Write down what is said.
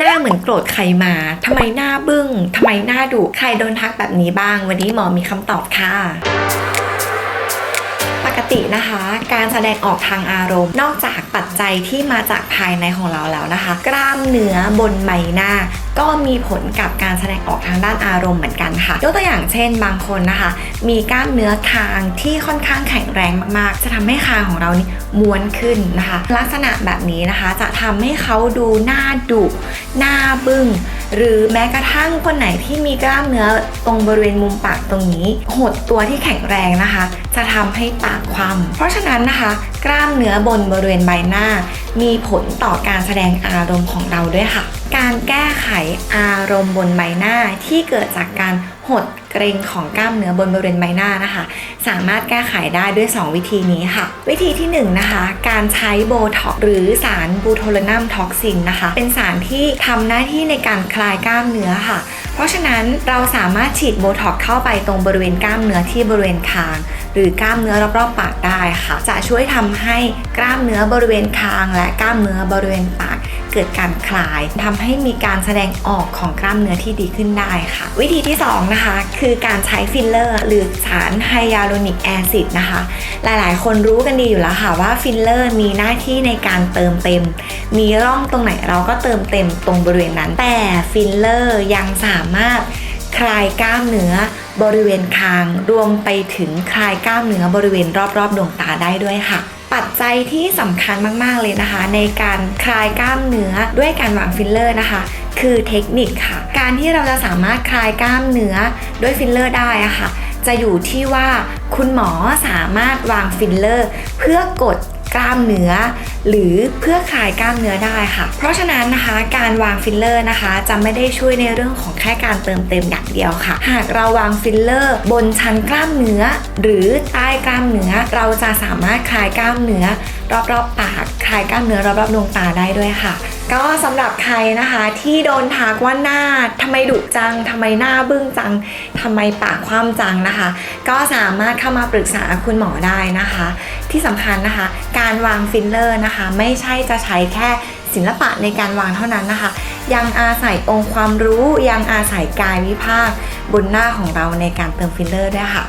หน้าเหมือนโกรธใครมา ทำไมหน้าบึ้ง ทำไมหน้าดุ ใครโดนทักแบบนี้บ้าง วันนี้หมอมีคำตอบค่ะปกตินะคะ การแสดงออกทางอารมณ์ นอกจาก ปัจจัยที่มาจากภายในของเราแล้วนะคะ กล้ามเนื้อบนใบหน้า ก็มีผลกับการแสดงออกทางด้านอารมณ์เหมือนกันค่ะยกตัวอย่างเช่นบางคนนะคะ มีกล้ามเนื้อคางที่ค่อนข้างแข็งแรงมากๆ จะทำให้คางของเรานี่ม้วนขึ้นนะคะ ลักษณะแบบนี้นะคะจะทำให้เขาดูหน้าดุหน้าบึ้งหรือแม้กระทั่งคนไหนที่มีกล้ามเนื้อตรงบริเวณมุมปากตรงนี้ หดตัวที่แข็งแรงนะคะ จะทำให้ปากคว่ำเพราะฉะนั้นนะคะ กล้ามเนื้อบนบริเวณใบหน้า มีผลต่อการแสดงอารมณ์ของเราด้วยค่ะ การแก้ไขอารมณ์บนใบหน้าที่เกิดจากการหดเกร็งของกล้ามเนื้อบนบริเวณใบหน้านะคะ สามารถแก้ไขได้ด้วย 2 วิธีนี้ค่ะ วิธีที่1นนะคะการใช้โบท็อกหรือสารบูโทลนัมท็อกซินนะคะ เป็นสารที่ทำหน้าที่ในการคลายกล้ามเนื้อค่ะ เพราะฉะนั้นเราสามารถฉีดโบท็อกเข้าไปตรงบริเวณกล้ามเนื้อที่บริเวณคาง หรือกล้ามเนื้อรอบๆปากได้ค่ะ จะช่วยทำให้กล้ามเนื้อบริเวณคาง และกล้ามเนื้อบริเวณปาก เกิดการคลายทำให้มีการแสดงออกของกล้ามเนื้อที่ดีขึ้นได้ค่ะ วิธีที่สองนะคะ คือการใช้ฟิลเลอร์ หรือสารไฮยาลูนิกแอซิดนะคะ หลายๆ คนรู้กันดีอยู่แล้วค่ะว่าฟิลเลอร์มีหน้าที่ในการเติมเต็ม มีร่องตรงไหนเราก็เติมเต็มตรงบริเวณนั้น แต่ฟิลเลอร์ยังสามารถคลายกล้ามเนื้อบริเวณคาง รวมไปถึงคลายกล้ามเนื้อบริเวณรอบๆดวงตาได้ด้วยค่ะ ปัจจัยที่สำคัญมากๆเลยนะคะ ในการคลายกล้ามเนื้อด้วยการวางฟิลเลอร์นะคะคือเทคนิคค่ะ การที่เราจะสามารถคลายกล้ามเนื้อด้วยฟิลเลอร์ได้อะค่ะ จะอยู่ที่ว่าคุณหมอสามารถวางฟิลเลอร์ เพื่อกด กล้ามเนื้อ หรือเพื่อคลายกล้ามเนื้อได้ค่ะ เพราะฉะนั้นนะคะการวางฟิลเลอร์นะคะ จะไม่ได้ช่วยในเรื่องของแค่การเติมเต็มอย่างเดียวค่ะ หากเราวางฟิลเลอร์ บนชั้นกล้ามเนื้อ หรือใต้กล้ามเนื้อ เราจะสามารถคลายกล้ามเนื้อ รอบๆปาก คลายกล้ามเนื้อรอบๆดวงตาได้ด้วยค่ะ ก็สำหรับใครนะคะที่โดนทักว่าหน้าทำไมดุจังทำไมหน้าบึ้งจังทำไมปากคว่ำจังนะคะ ก็สามารถเข้ามาปรึกษาคุณหมอได้นะคะ ที่สำคัญนะคะ การวางฟิลเลอร์นะคะ ไม่ใช่จะใช้แค่ศิลปะในการวางเท่านั้นนะคะ ยังอาศัยองค์ความรู้ยังอาศัยกายวิภาคบนหน้าของเราในการเติมฟิลเลอร์ด้วยค่ะ